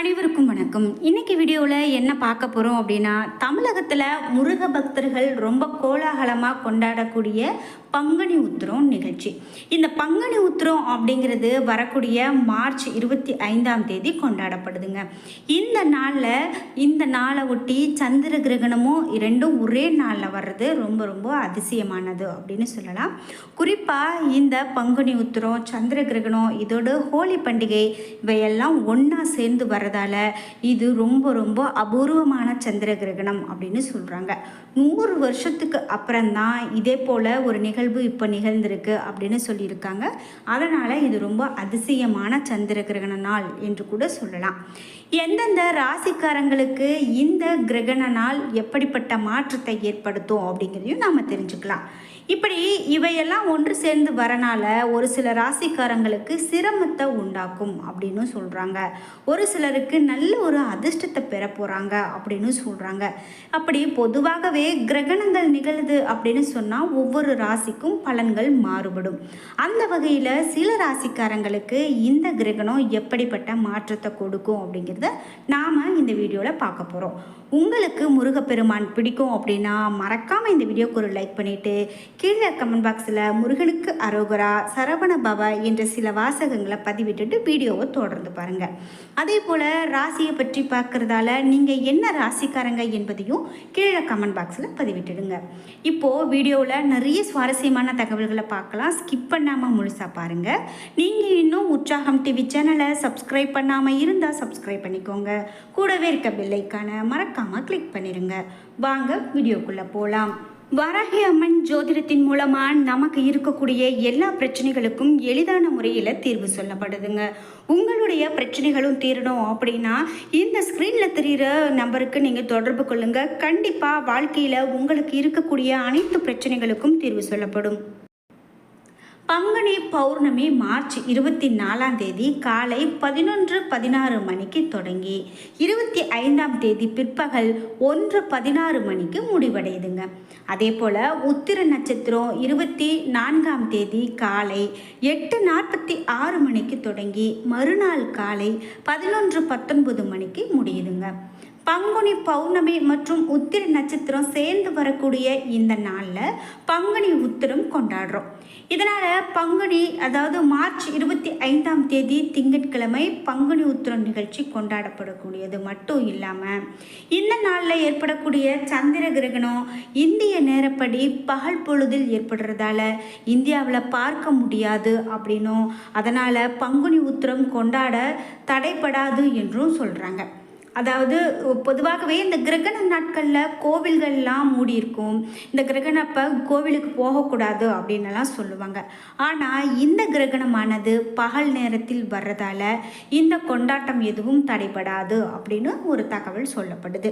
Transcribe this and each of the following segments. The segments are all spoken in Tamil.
அனைவருக்கும் வணக்கம். இன்னைக்கு வீடியோவில் என்ன பார்க்க போகிறோம் அப்படின்னா தமிழகத்தில் முருக பக்தர்கள் ரொம்ப கோலாகலமாக கொண்டாடக்கூடிய பங்குனி உத்திரம் நிகழ்ச்சி. இந்த பங்குனி உத்திரம் அப்படிங்கிறது வரக்கூடிய மார்ச் இருபத்தி ஐந்தாம் தேதி கொண்டாடப்படுதுங்க. இந்த நாளில் இந்த நாளை ஒட்டி சந்திர கிரகணமும் இரண்டும் ஒரே நாளில் வர்றது ரொம்ப ரொம்ப அதிசயமானது அப்படின்னு சொல்லலாம். குறிப்பாக இந்த பங்குனி உத்திரம் சந்திர கிரகணம் இதோட ஹோலி பண்டிகை இவையெல்லாம் ஒன்றா சேர்ந்து வர்றதால இது ரொம்ப ரொம்ப அபூர்வமான சந்திர கிரகணம் அப்படின்னு சொல்கிறாங்க நூறு வருஷத்துக்கு அப்புறம்தான் இதே போல் ஒரு நிகழ்வு இப்போ நிகழ்ந்திருக்கு அப்படின்னு சொல்லியிருக்காங்க. அதனால் இது ரொம்ப அதிசயமான சந்திர கிரகண நாள் என்று கூட சொல்லலாம். எந்தெந்த ராசிக்காரங்களுக்கு இந்த கிரகண நாள் எப்படிப்பட்ட மாற்றத்தை ஏற்படுத்தும் அப்படிங்கிறதையும் நாம் தெரிஞ்சுக்கலாம். இப்படி இவையெல்லாம் ஒன்று சேர்ந்து வரனால ஒரு சில ராசிக்காரங்களுக்கு சிரமத்தை உண்டாக்கும் அப்படின்னு சொல்கிறாங்க ஒரு சிலருக்கு நல்ல ஒரு அதிர்ஷ்டத்தை பெற போகிறாங்க அப்படின்னு சொல்கிறாங்க அப்படி பொதுவாகவே கிரகணங்கள் நிகழுது அப்படின்னு சொன்னால் ஒவ்வொரு ராசிக்கும் பலன்கள் மாறுபடும். அந்த வகையில் சில ராசிக்காரங்களுக்கு இந்த கிரகணம் எப்படிப்பட்ட மாற்றத்தை கொடுக்கும் அப்படிங்கிறத நாம் இந்த வீடியோவில் பார்க்க போகிறோம் உங்களுக்கு முருகப்பெருமான் பிடிக்கும் அப்படின்னா மறக்காமல் இந்த வீடியோக்கு ஒரு லைக் பண்ணிவிட்டு கீழே கமெண்ட் பாக்ஸில் முருகனுக்கு அரோகரா சரவண பவ என்ற சில வாசகங்களை பதிவிட்டுட்டு வீடியோவை தொடர்ந்து பாருங்கள் அதே போல் ராசியை பற்றி பார்க்குறதால நீங்கள் என்ன ராசிக்காரங்க என்பதையும் கீழே கமெண்ட் பாக்ஸில் பதிவிட்டுடுங்க. இப்போது வீடியோவில் நிறைய சுவாரஸ்யமான தகவல்களை பார்க்கலாம். ஸ்கிப் பண்ணாமல் முழுசாக பாருங்கள் நீங்கள் இன்னும் உற்சாகம் டிவி சேனலை சப்ஸ்கிரைப் பண்ணாமல் இருந்தால் சப்ஸ்கிரைப் பண்ணிக்கோங்க. கூடவே இருக்க பெல்லைக்கான மறக்காமல் கிளிக் பண்ணிடுங்க. வாங்க வீடியோக்குள்ளே போகலாம் வராகி அம்மன் ஜோதிடத்தின் மூலமாக நமக்கு இருக்கக்கூடிய எல்லா பிரச்சனைகளுக்கும் எளிதான முறையில் தீர்வு சொல்லப்படுதுங்க. உங்களுடைய பிரச்சனைகளும் தீரணும் அப்படின்னா இந்த ஸ்க்ரீனில் தெரிகிற நம்பருக்கு நீங்கள் தொடர்பு கொள்ளுங்கள் கண்டிப்பாக வாழ்க்கையில் உங்களுக்கு இருக்கக்கூடிய அனைத்து பிரச்சனைகளுக்கும் தீர்வு சொல்லப்படும். பங்குனி பௌர்ணமி மார்ச் இருபத்தி நாலாம் தேதி காலை பதினொன்று பதினாறு மணிக்கு தொடங்கி இருபத்தி ஐந்தாம் தேதி பிற்பகல் ஒன்று பதினாறு மணிக்கு முடிவடையுதுங்க. அதே போல் உத்திர நட்சத்திரம் இருபத்தி நான்காம் தேதி காலை எட்டு நாற்பத்தி ஆறு மணிக்கு தொடங்கி மறுநாள் காலை பதினொன்று பத்தொன்பது மணிக்கு முடியுதுங்க. பங்குனி பௌர்ணமி மற்றும் உத்திர நட்சத்திரம் சேர்ந்து வரக்கூடிய இந்த நாளில் பங்குனி உத்திரம் கொண்டாடுறோம். இதனால் பங்குனி அதாவது மார்ச் இருபத்தி ஐந்தாம் தேதி திங்கட்கிழமை பங்குனி உத்திரம் நிகழ்ச்சி கொண்டாடப்படக்கூடியது மட்டும் இல்லாமல் இந்த நாளில் ஏற்படக்கூடிய சந்திர கிரகணம் இந்திய நேரப்படி பகல் பொழுதில் ஏற்படுறதால இந்தியாவில் பார்க்க முடியாது அப்படின்னும் அதனால் பங்குனி உத்திரம் கொண்டாட தடைப்படாது என்றும் சொல்கிறாங்க அதாவது பொதுவாகவே இந்த கிரகண நாட்களில் கோவில்கள்லாம் மூடி இருக்கும் இந்த கிரகணப்போ கோவிலுக்கு போகக்கூடாது அப்படின்னுலாம் சொல்லுவாங்க. ஆனால் இந்த கிரகணமானது பகல் நேரத்தில் வர்றதால இந்த கொண்டாட்டம் எதுவும் தடைபடாது அப்படின்னு ஒரு தகவல் சொல்லப்படுது.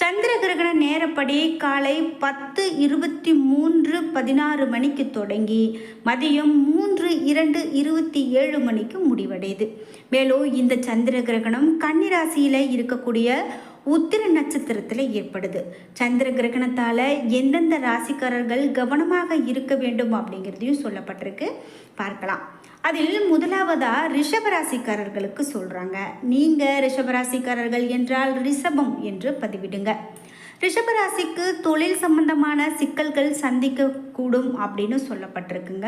சந்திர கிரகண நேரப்படி காலை பத்து இருபத்தி மூன்று பதினாறு மணிக்கு தொடங்கி மதியம் மூன்று இரண்டு இருபத்தி ஏழு மணிக்கு முடிவடையுது. மேலும் இந்த சந்திர கிரகணம் கன்னிராசியில் இருக்கக்கூடிய உத்திர நட்சத்திரத்தில் ஏற்படுது. சந்திர கிரகணத்தால் எந்தெந்த ராசிக்காரர்கள் கவனமாக இருக்க வேண்டும் அப்படிங்கிறதையும் சொல்லப்பட்டிருக்கு. பார்க்கலாம். அதில் முதலாவதா ரிஷபராசிக்காரர்களுக்கு சொல்கிறாங்க நீங்கள் ரிஷபராசிக்காரர்கள் என்றால் ரிஷபம் என்று பதிவிடுங்க. ரிஷபராசிக்கு தொழில் சம்பந்தமான சிக்கல்கள் சந்திக்கக்கூடும் அப்படின்னு சொல்லப்பட்டிருக்குங்க.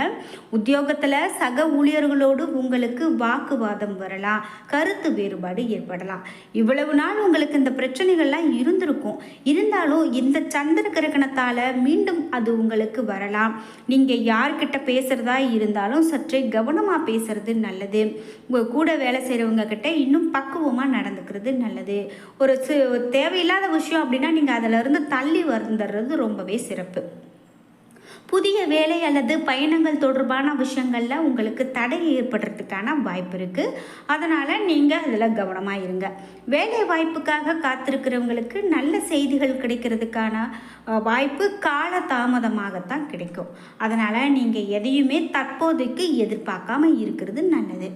உத்தியோகத்தில் சக ஊழியர்களோடு உங்களுக்கு வாக்குவாதம் வரலாம். கருத்து வேறுபாடு ஏற்படலாம். இவ்வளவு நாள் உங்களுக்கு இந்த பிரச்சனைகள்லாம் இருந்திருக்கும். இருந்தாலும் இந்த சந்திர கிரகணத்தால் மீண்டும் அது உங்களுக்கு வரலாம். நீங்கள் யார்கிட்ட பேசுகிறதா இருந்தாலும் சற்றே கவனமாக பேசுறது நல்லது. உங்கள் கூட வேலை செய்கிறவங்க கிட்ட இன்னும் பக்குவமாக நடந்துக்கிறது நல்லது. ஒரு தேவையில்லாத விஷயம் அப்படின்னா நீங்கள் அதிலிருந்து தள்ளி வந்துடுறது ரொம்பவே சிறப்பு. புதிய வேலை அல்லது பயணங்கள் தொடர்பான விஷயங்களில் உங்களுக்கு தடை ஏற்படுறதுக்கான வாய்ப்பு இருக்குது அதனால் நீங்கள் அதில் கவனமாக இருங்க. வேலை வாய்ப்புக்காக காத்திருக்கிறவங்களுக்கு நல்ல செய்திகள் கிடைக்கிறதுக்கான வாய்ப்பு கால தாமதமாகத்தான் கிடைக்கும். அதனால் நீங்கள் எதையுமே தற்போதைக்கு எதிர்பார்க்காம இருக்கிறது நல்லது.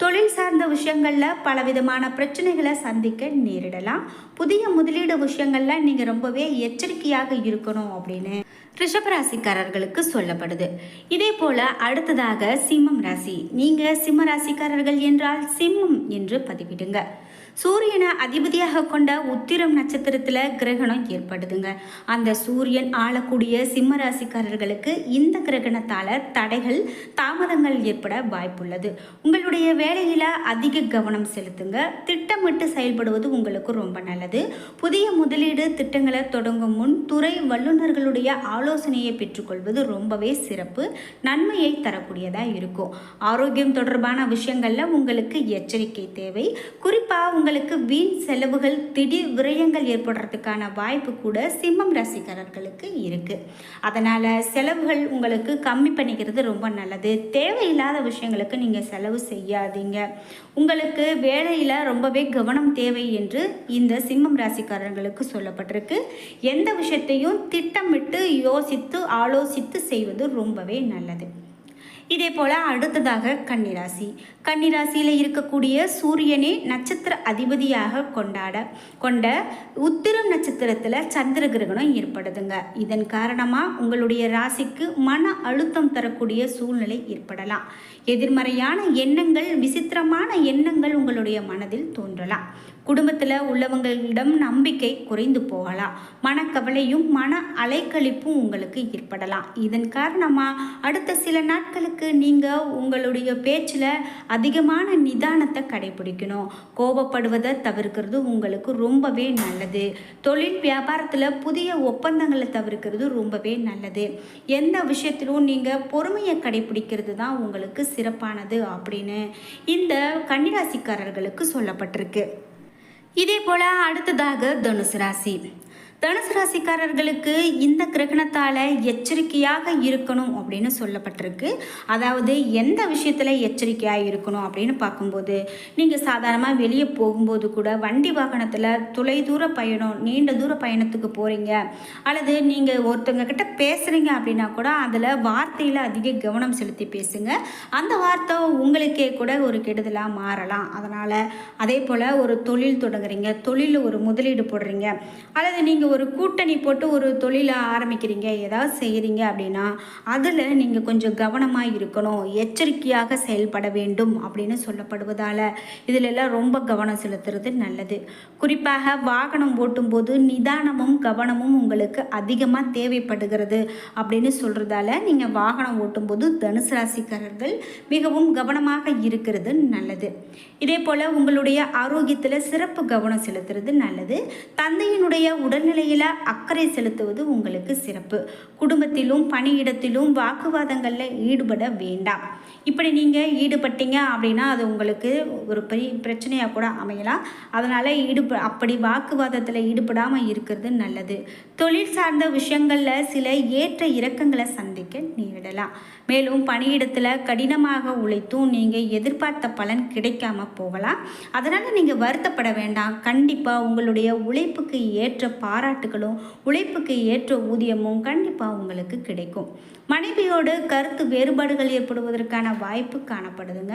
தொழில் சார்ந்த விஷயங்களில் பலவிதமான பிரச்சனைகளை சந்திக்க நேரிடலாம். புதிய முதலீடு விஷயங்களில் நீங்கள் ரொம்பவே எச்சரிக்கையாக இருக்கணும் அப்படின்னு ரிஷபராசிக்காரர்களுக்கு சொல்லப்படுது. இதே போல அடுத்ததாக சிம்மம் ராசி. நீங்க சிம்ம ராசிக்காரர்கள் என்றால் சிம்மம் என்று பதிவிடுங்க. சூரியனை அதிபதியாக கொண்ட உத்திரம் நட்சத்திரத்தில் கிரகணம் ஏற்படுதுங்க. அந்த சூரியன் ஆளக்கூடிய சிம்ம ராசிக்காரர்களுக்கு இந்த கிரகணத்தால் தடைகள் தாமதங்கள் ஏற்பட வாய்ப்புள்ளது. உங்களுடைய வேலையில் அதிக கவனம் செலுத்துங்க. திட்டமிட்டு செயல்படுவது உங்களுக்கு ரொம்ப நல்லது. புதிய முதலீடு திட்டங்களை தொடங்கும் முன் துறை வல்லுநர்களுடைய ஆலோசனையை பெற்றுக்கொள்வது ரொம்பவே சிறப்பு. நன்மையை தரக்கூடியதாக இருக்கும். ஆரோக்கியம் தொடர்பான விஷயங்களில் உங்களுக்கு எச்சரிக்கை தேவை. குறிப்பாக உங்கள் உங்களுக்கு வீண் செலவுகள் திடீர் விரயங்கள் ஏற்படுறதுக்கான வாய்ப்பு கூட சிம்மம் ராசிக்காரர்களுக்கு இருக்குது அதனால் செலவுகள் உங்களுக்கு கம்மி பண்ணிக்கிறது ரொம்ப நல்லது. தேவையில்லாத விஷயங்களுக்கு நீங்கள் செலவு செய்யாதீங்க. உங்களுக்கு வேலையில் ரொம்பவே கவனம் தேவை என்று இந்த சிம்மம் ராசிக்காரர்களுக்கு சொல்லப்பட்டிருக்கு. எந்த விஷயத்தையும் திட்டமிட்டு யோசித்து ஆலோசித்து செய்வது ரொம்பவே நல்லது. இதே போல் அடுத்ததாக கன்னிராசி. கன்னிராசியில் இருக்கக்கூடிய சூரியனை நட்சத்திர அதிபதியாக கொண்டாட கொண்ட உத்திரம் நட்சத்திரத்தில் சந்திர கிரகணம் ஏற்படுதுங்க. இதன் காரணமாக உங்களுடைய ராசிக்கு மன அழுத்தம் தரக்கூடிய சூழ்நிலை ஏற்படலாம். எதிர்மறையான எண்ணங்கள் விசித்திரமான எண்ணங்கள் உங்களுடைய மனதில் தோன்றலாம். குடும்பத்தில் உள்ளவங்களிடம் நம்பிக்கை குறைந்து போகலாம். மனக்கவலையும் மன அலைக்கழிப்பும் உங்களுக்கு ஏற்படலாம். இதன் காரணமாக அடுத்த சில நாட்களுக்கு நீங்கள் உங்களுடைய பேச்சில் அதிகமான நிதானத்தை கடைபிடிக்கணும். கோபப்படுவதை தவிர்க்கிறது உங்களுக்கு ரொம்பவே நல்லது. தொழில் வியாபாரத்தில் புதிய ஒப்பந்தங்களை தவிர்க்கிறது ரொம்பவே நல்லது. எந்த விஷயத்திலும் நீங்கள் பொறுமையை கடைபிடிக்கிறது தான் உங்களுக்கு சிறப்பானது அப்படின்னு இந்த கன்னிராசிக்காரர்களுக்கு சொல்லப்பட்டிருக்கு. இதே போல் அடுத்ததாக தனுசு ராசி. தனுசு ராசிக்காரர்களுக்கு இந்த கிரகணத்தால் எச்சரிக்கையாக இருக்கணும் அப்படின்னு சொல்லப்பட்டிருக்கு. அதாவது எந்த விஷயத்தில் எச்சரிக்கையாக இருக்கணும் அப்படின்னு பார்க்கும்போது நீங்கள் சாதாரணமாக வெளியே போகும்போது கூட வண்டி வாகனத்தில் தொலைதூர பயணம் நீண்ட தூர பயணத்துக்கு போகிறீங்க அல்லது நீங்கள் ஒருத்தவங்க கிட்ட பேசுகிறீங்க அப்படின்னா கூட அதில் வார்த்தையில் அதிக கவனம் செலுத்தி பேசுங்க. அந்த வார்த்தை உங்களுக்கே கூட ஒரு கெடுதலாக மாறலாம். அதனால் அதே போல் ஒரு தொழில் தொடங்குறீங்க தொழிலில் ஒரு முதலீடு போடுறீங்க. அல்லது நீங்கள் ஒரு கூட்டணி போட்டு ஒரு தொழிலை ஆரம்பிக்கிறீங்க ஏதாவது செய்கிறீங்க அப்படின்னா அதில் நீங்கள் கொஞ்சம் கவனமாக இருக்கணும் எச்சரிக்கையாக செயல்பட வேண்டும் அப்படின்னு சொல்லப்படுவதால் இதிலெல்லாம் ரொம்ப கவனம் செலுத்துறது நல்லது. குறிப்பாக வாகனம் ஓட்டும்போது நிதானமும் கவனமும் உங்களுக்கு அதிகமாக தேவைப்படுகிறது அப்படின்னு சொல்கிறதால நீங்கள் வாகனம் ஓட்டும்போது தனுசு ராசிக்காரர்கள் மிகவும் கவனமாக இருக்கிறது நல்லது. இதே போல் உங்களுடைய ஆரோக்கியத்தில் சிறப்பு கவனம் செலுத்துறது நல்லது. தந்தையினுடைய உடல்நிலை உடல்நிலையில் அக்கறை செலுத்துவது உங்களுக்கு சிறப்பு. குடும்பத்திலும் பணியிடத்திலும் வாக்குவாதங்களில் ஈடுபட வேண்டாம். இப்படி நீங்கள் ஈடுபட்டீங்க அப்படின்னா அது உங்களுக்கு ஒரு பெரிய பிரச்சனையாக கூட அமையலாம். அதனால் ஈடுப அப்படி வாக்குவாதத்தில் ஈடுபடாமல் இருக்கிறது நல்லது. தொழில் சார்ந்த விஷயங்களில் சில ஏற்ற இறக்கங்களை சந்திக்க நேரிடலாம். மேலும் பணியிடத்தில் கடினமாக உழைத்தும் நீங்கள் எதிர்பார்த்த பலன் கிடைக்காம போகலாம். அதனால் நீங்கள் வருத்தப்பட வேண்டாம். கண்டிப்பாக உங்களுடைய உழைப்புக்கு ஏற்ற பாராட்டுகளும் உழைப்புக்கு ஏற்ற ஊதியமும் கண்டிப்பாக உங்களுக்கு கிடைக்கும். மனைவியோடு கருத்து வேறுபாடுகள் ஏற்படுவதற்கான வாய்ப்பு காணப்படுதுங்க.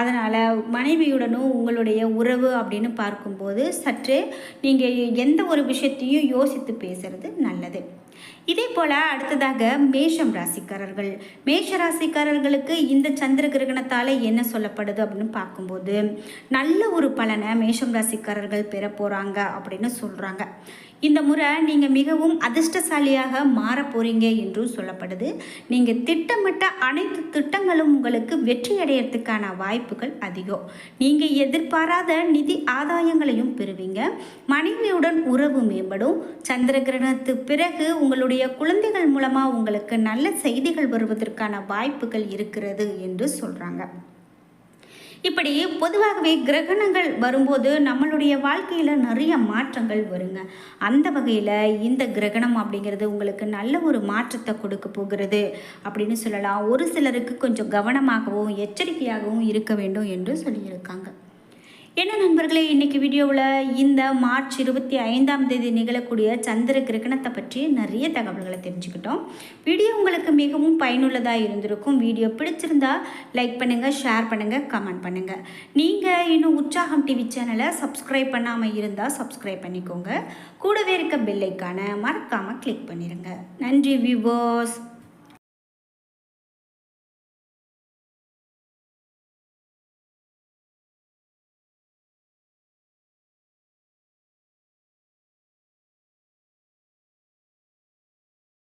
அதனால் மனைவியுடனும் உங்களுடைய உறவு அப்படின்னு பார்க்கும்போது சற்றே நீங்கள் எந்த ஒரு விஷயத்தையும் யோசித்து பேசுறது நல்லது. இதே போல் அடுத்ததாக மேஷம் ராசிக்காரர்கள். மேஷ ராசிக்காரர்களுக்கு இந்த சந்திர கிரகணத்தால் என்ன சொல்லப்படுது அப்படின்னு பார்க்கும்போது நல்ல ஒரு பலனை மேஷம் ராசிக்காரர்கள் பெற போகிறாங்க அப்படின்னு சொல்கிறாங்க இந்த முறை நீங்கள் மிகவும் அதிர்ஷ்டசாலியாக மாற போகிறீங்க என்றும் சொல்லப்படுது. நீங்கள் திட்டமிட்ட அனைத்து திட்டங்களும் உங்களுக்கு வெற்றி அடையிறதுக்கான வாய்ப்புகள் அதிகம். நீங்கள் எதிர்பாராத நிதி ஆதாயங்களையும் பெறுவீங்க. மனைவியுடன் உறவு மேம்படும். சந்திர கிரகணத்துக்கு பிறகு உங்களுடைய குழந்தைகள் மூலமாக உங்களுக்கு நல்ல செய்திகள் வருவதற்கான வாய்ப்புகள் இருக்கிறது என்று சொல்கிறாங்க இப்படி பொதுவாகவே கிரகணங்கள் வரும்போது நம்மளுடைய வாழ்க்கையில் நிறைய மாற்றங்கள் வருங்க. அந்த வகையில் இந்த கிரகணம் அப்படிங்கிறது உங்களுக்கு நல்ல ஒரு மாற்றத்தை கொடுக்க போகிறது அப்படின்னு சொல்லலாம். ஒரு சிலருக்கு கொஞ்சம் கவனமாகவும் எச்சரிக்கையாகவும் இருக்க வேண்டும் என்று சொல்லியிருக்காங்க. என்ன நண்பர்களே இன்றைக்கி வீடியோவில் இந்த மார்ச் இருபத்தி ஐந்தாம் தேதி நிகழக்கூடிய சந்திர கிரகணத்தை பற்றி நிறைய தகவல்களை தெரிஞ்சுக்கிட்டோம். வீடியோ உங்களுக்கு மிகவும் பயனுள்ளதாக இருந்திருக்கும். வீடியோ பிடிச்சிருந்தா லைக் பண்ணுங்கள் ஷேர் பண்ணுங்கள் கமெண்ட் பண்ணுங்கள் நீங்கள் இன்னும் உற்சாகம் டிவி சேனலை சப்ஸ்கிரைப் பண்ணாமல் இருந்தால் சப்ஸ்கிரைப் பண்ணிக்கோங்க. கூடவே இருக்க பெல்லைக்கான மறக்காமல் கிளிக் பண்ணிடுங்க நன்றி வியூவர்ஸ்